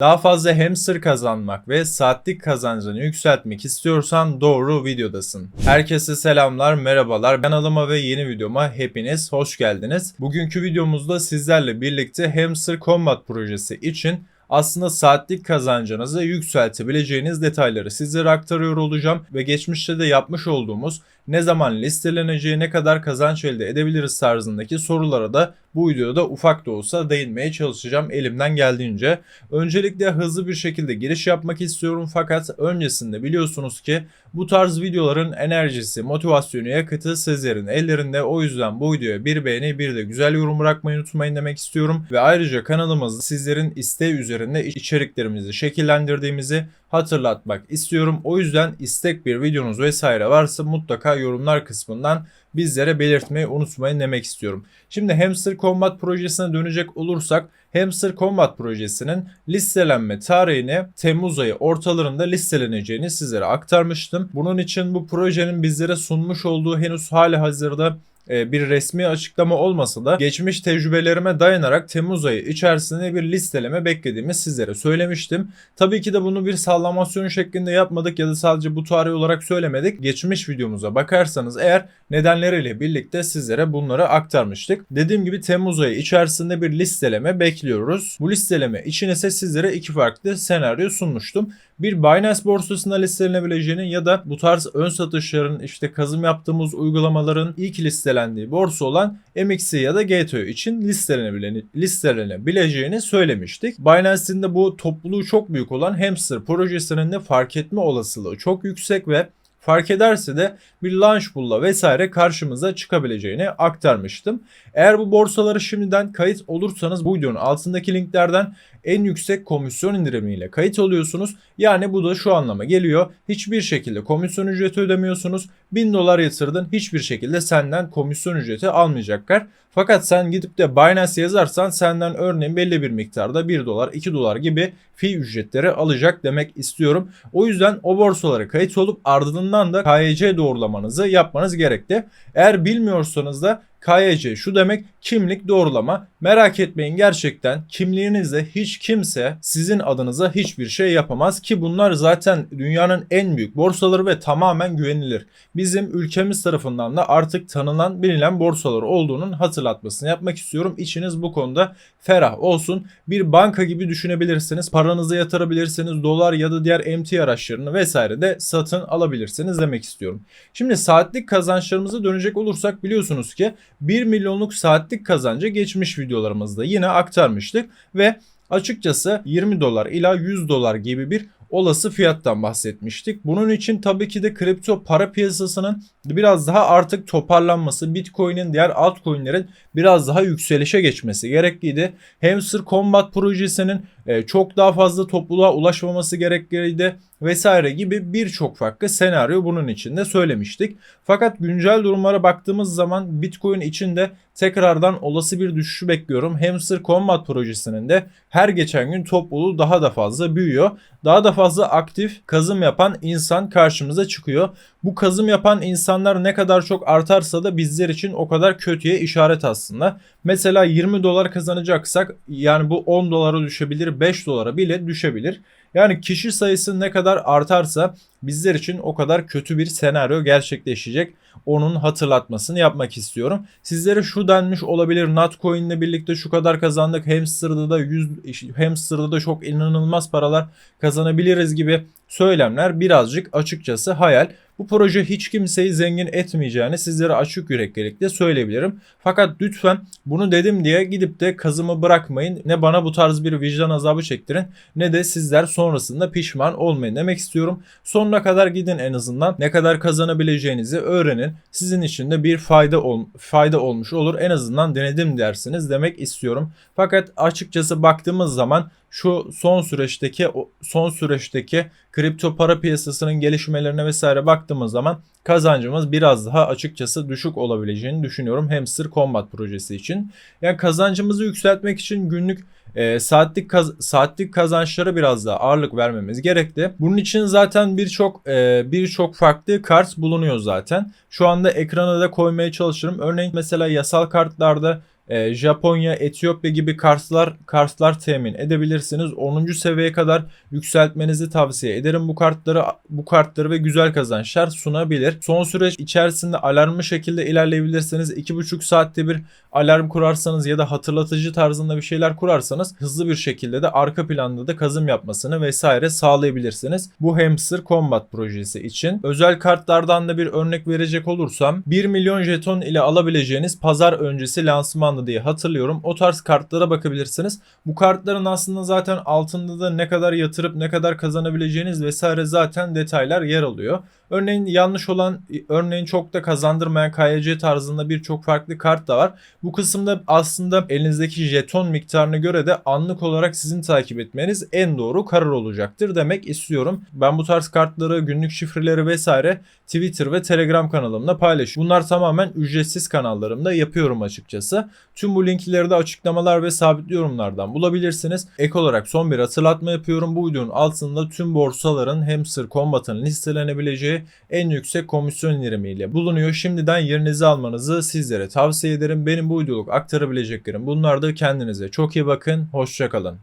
Daha fazla hamster kazanmak ve saatlik kazancını yükseltmek istiyorsan doğru videodasın. Herkese selamlar, merhabalar. Kanalıma ve yeni videoma hepiniz hoş geldiniz. Bugünkü videomuzda sizlerle birlikte Hamster Combat projesi için aslında saatlik kazancınızı yükseltebileceğiniz detayları sizlere aktarıyor olacağım ve geçmişte de yapmış olduğumuz ne zaman listeleneceği, ne kadar kazanç elde edebiliriz tarzındaki sorulara da bu videoda ufak da olsa değinmeye çalışacağım elimden geldiğince. Öncelikle hızlı bir şekilde giriş yapmak istiyorum fakat öncesinde biliyorsunuz ki bu tarz videoların enerjisi, motivasyonu, yakıtı sizlerin ellerinde. O yüzden bu videoya bir beğeni bir de güzel yorum bırakmayı unutmayın demek istiyorum. Ve ayrıca kanalımızda sizlerin isteği üzerinde içeriklerimizi şekillendirdiğimizi hatırlatmak istiyorum. O yüzden istek bir videonuz vesaire varsa mutlaka yorumlar kısmından bizlere belirtmeyi unutmayın demek istiyorum. Şimdi Hamster Combat projesine dönecek olursak Hamster Combat projesinin listelenme tarihini Temmuz ayı ortalarında listeleneceğini sizlere aktarmıştım. Bunun için bu projenin bizlere sunmuş olduğu henüz hali hazırda bir resmi açıklama olmasa da geçmiş tecrübelerime dayanarak Temmuz ayı içerisinde bir listeleme beklediğimi sizlere söylemiştim. Tabii ki de bunu bir sallamasyon şeklinde yapmadık ya da sadece bu tarih olarak söylemedik. Geçmiş videomuza bakarsanız eğer nedenleriyle birlikte sizlere bunları aktarmıştık. Dediğim gibi Temmuz ayı içerisinde bir listeleme bekliyoruz. Bu listeleme için ise sizlere iki farklı senaryo sunmuştum bir Binance borsasında listelenebileceğini ya da bu tarz ön satışların işte kazım yaptığımız uygulamaların ilk listelendiği borsa olan MXC ya da GTO için listelenebileceğini söylemiştik. Binance'in de bu topluluğu çok büyük olan Hamster projesinin de fark etme olasılığı çok yüksek ve fark ederse de bir launch pool'la vesaire karşımıza çıkabileceğini aktarmıştım. Eğer bu borsaları şimdiden kayıt olursanız bu videonun altındaki linklerden en yüksek komisyon indirimiyle kayıt oluyorsunuz. Yani bu da şu anlama geliyor. Hiçbir şekilde komisyon ücreti ödemiyorsunuz. 1000 dolar yatırdın hiçbir şekilde senden komisyon ücreti almayacaklar. Fakat sen gidip de Binance yazarsan senden örneğin belli bir miktarda 1 dolar 2 dolar gibi fi ücretleri alacak demek istiyorum. O yüzden o borsalara kayıt olup ardından da KYC doğrulamanızı yapmanız gerekli. Eğer bilmiyorsanız da KYC şu demek kimlik doğrulama. Merak etmeyin gerçekten kimliğinizde hiç kimse sizin adınıza hiçbir şey yapamaz ki bunlar zaten dünyanın en büyük borsaları ve tamamen güvenilir. Bizim ülkemiz tarafından da artık tanınan bilinen borsalar olduğunun hatırlatmasını yapmak istiyorum. İçiniz bu konuda ferah olsun. Bir banka gibi düşünebilirsiniz. Paranızı yatırabilirsiniz. Dolar ya da diğer MT araçlarını vesaire de satın alabilirsiniz demek istiyorum. Şimdi saatlik kazançlarımıza dönecek olursak biliyorsunuz ki 1 milyonluk saatlik kazancı geçmiş videolarımızda yine aktarmıştık ve açıkçası 20 dolar ila 100 dolar gibi bir olası fiyattan bahsetmiştik. Bunun için tabii ki de kripto para piyasasının biraz daha artık toparlanması, Bitcoin'in diğer altcoin'lerin biraz daha yükselişe geçmesi gerekliydi. Hamster Combat projesinin e, çok daha fazla topluluğa ulaşmaması gerekliydi vesaire gibi birçok farklı senaryo bunun içinde söylemiştik. Fakat güncel durumlara baktığımız zaman Bitcoin içinde tekrardan olası bir düşüşü bekliyorum. Hamster Combat projesinin de her geçen gün topluluğu daha da fazla büyüyor. Daha da fazla aktif kazım yapan insan karşımıza çıkıyor. Bu kazım yapan insanlar ne kadar çok artarsa da bizler için o kadar kötüye işaret aslında. Mesela 20 dolar kazanacaksak yani bu 10 dolara düşebilir 5 dolara bile düşebilir. Yani kişi sayısı ne kadar artarsa bizler için o kadar kötü bir senaryo gerçekleşecek. Onun hatırlatmasını yapmak istiyorum. Sizlere şu denmiş olabilir. Notcoin ile birlikte şu kadar kazandık. Hamster'da da 100 Hamster'da da çok inanılmaz paralar kazanabiliriz gibi söylemler birazcık açıkçası hayal. Bu proje hiç kimseyi zengin etmeyeceğini sizlere açık yüreklilikle söyleyebilirim. Fakat lütfen bunu dedim diye gidip de kazımı bırakmayın. Ne bana bu tarz bir vicdan azabı çektirin ne de sizler sonrasında pişman olmayın demek istiyorum. Sonuna kadar gidin en azından. Ne kadar kazanabileceğinizi öğrenin. Sizin için de bir fayda ol fayda olmuş olur. En azından denedim dersiniz demek istiyorum. Fakat açıkçası baktığımız zaman şu son süreçteki son süreçteki kripto para piyasasının gelişmelerine vesaire baktığımız zaman kazancımız biraz daha açıkçası düşük olabileceğini düşünüyorum Hamster Combat projesi için. Yani kazancımızı yükseltmek için günlük e, saatlik kaz saatlik kazançlara biraz daha ağırlık vermemiz gerekli. Bunun için zaten birçok e, birçok farklı kart bulunuyor zaten. Şu anda ekrana da koymaya çalışırım. Örneğin mesela yasal kartlarda e, Japonya, Etiyopya gibi karslar karslar temin edebilirsiniz. 10. seviyeye kadar yükseltmenizi tavsiye ederim bu kartları. Bu kartları ve güzel kazançlar sunabilir. Son süreç içerisinde alarmlı şekilde ilerleyebilirsiniz. 2,5 saatte bir alarm kurarsanız ya da hatırlatıcı tarzında bir şeyler kurarsanız hızlı bir şekilde de arka planda da kazım yapmasını vesaire sağlayabilirsiniz. Bu Hamster Combat projesi için. Özel kartlardan da bir örnek verecek olursam 1 milyon jeton ile alabileceğiniz pazar öncesi lansmanlı diye hatırlıyorum. O tarz kartlara bakabilirsiniz. Bu kartların aslında zaten altında da ne kadar yatırıp ne kadar kazanabileceğiniz vesaire zaten detaylar yer alıyor. Örneğin yanlış olan, örneğin çok da kazandırmayan KYC tarzında birçok farklı kart da var. Bu kısımda aslında elinizdeki jeton miktarına göre de anlık olarak sizin takip etmeniz en doğru karar olacaktır demek istiyorum. Ben bu tarz kartları, günlük şifreleri vesaire Twitter ve Telegram kanalımda paylaşıyorum. Bunlar tamamen ücretsiz kanallarımda yapıyorum açıkçası. Tüm bu linkleri de açıklamalar ve sabit yorumlardan bulabilirsiniz. Ek olarak son bir hatırlatma yapıyorum. Bu videonun altında tüm borsaların Hamster Combat'ın listelenebileceği en yüksek komisyon indirimiyle bulunuyor. Şimdiden yerinizi almanızı sizlere tavsiye ederim. Benim bu videoluk aktarabileceklerim bunlardı. Kendinize çok iyi bakın. Hoşçakalın.